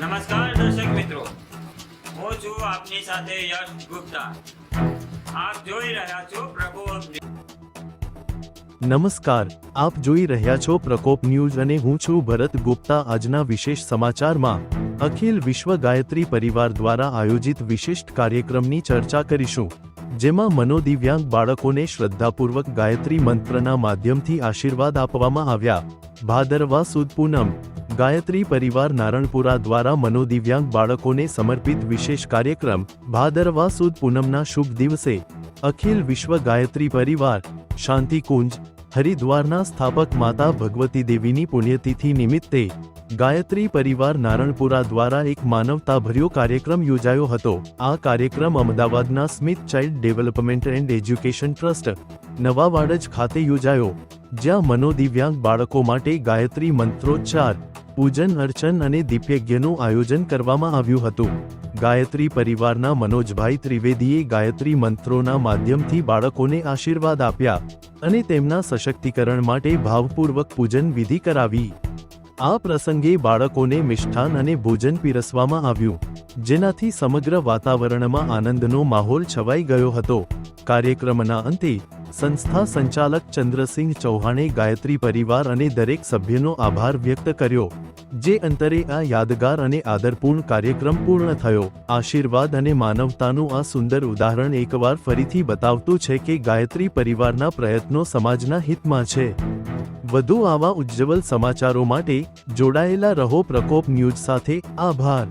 નમસ્કાર દર્શક મિત્રો. હું છું આપની સાથે યશ ગુપ્તા. આપ જોઈ રહ્યા છો પ્રભુ નમસ્કાર. આપ જોઈ રહ્યા છો પ્રકોપ ન્યૂઝ અને હું છું ભરત ગુપ્તા. આજના વિશેષ સમાચારમાં, અખિલ વિશ્વ ગાયત્રી પરિવાર દ્વારા આયોજિત વિશિષ્ટ કાર્યક્રમની ચર્ચા કરીશું. જેમાં મનોદિવ્યાંગ બાળકોને શ્રદ્ધાપૂર્વક ગાયત્રી મંત્રના માધ્યમથી આશીર્વાદ આપવામાં આવ્યા. ભાદરવા સુદ પૂનમ. ગાયત્રી પરિવાર નારણપુરા દ્વારા મનોદિવ્યાંગ બાળકોને સમર્પિત વિશેષ કાર્યક્રમ, ભાદરવા સુદ પૂનમના શુભ દિવસે. અખિલ વિશ્વ ગાયત્રી પરિવાર, શાંતિકુંજ, હરિદ્વારના સ્થાપક માતા ભગવતી દેવીની પુણ્યતિથિ નિમિત્તે ગાયત્રી પરિવાર નારણપુરા દ્વારા એક માનવતાભર્યો કાર્યક્રમ યોજાયો હતો. આ કાર્યક્રમ અમદાવાદના Smith child development and education trust Nava Vadaj ખાતે યોજાયો. જ્યાં મનોદિવ્યાંગ બાળકો માટે ગાયત્રી મંત્રોચ્ચાર, પૂજન અર્ચન અને દિવ્યજ્ઞનું આયોજન કરવામાં આવ્યું હતું. ગાયત્રી પરિવારના મનોજભાઈ ત્રિવેદીએ ગાયત્રી મંત્રોના માધ્યમથી બાળકોને આશીર્વાદ આપ્યા અને તેમના સશક્તિકરણ માટે ભાવપૂર્વક પૂજન વિધિ કરાવી. આ પ્રસંગે બાળકોને મિષ્ઠાન અને ભોજન પીરસવામાં આવ્યું, જેનાથી સમગ્ર વાતાવરણમાં આનંદનો માહોલ છવાઈ ગયો હતો. કાર્યક્રમના અંતે, સંસ્થા સંચાલક ચંદ્રસિંહ ચૌહાણે ગાયત્રી પરિવાર અને દરેક સભ્યનો આભાર વ્યક્ત કર્યો, જે અંતરે આ યાદગાર અને આદરપૂર્ણ કાર્યક્રમ પૂર્ણ થયો. આશીર્વાદ અને માનવતાનું આ સુંદર ઉદાહરણ એકવાર ફરીથી બતાવતું છે કે ગાયત્રી પરિવારના પ્રયત્નો સમાજના હિતમાં છે. વધુ આવા ઉજ્જવલ સમાચારો માટે જોડાયેલા રહો પ્રકોપ ન્યૂઝ સાથે. આભાર.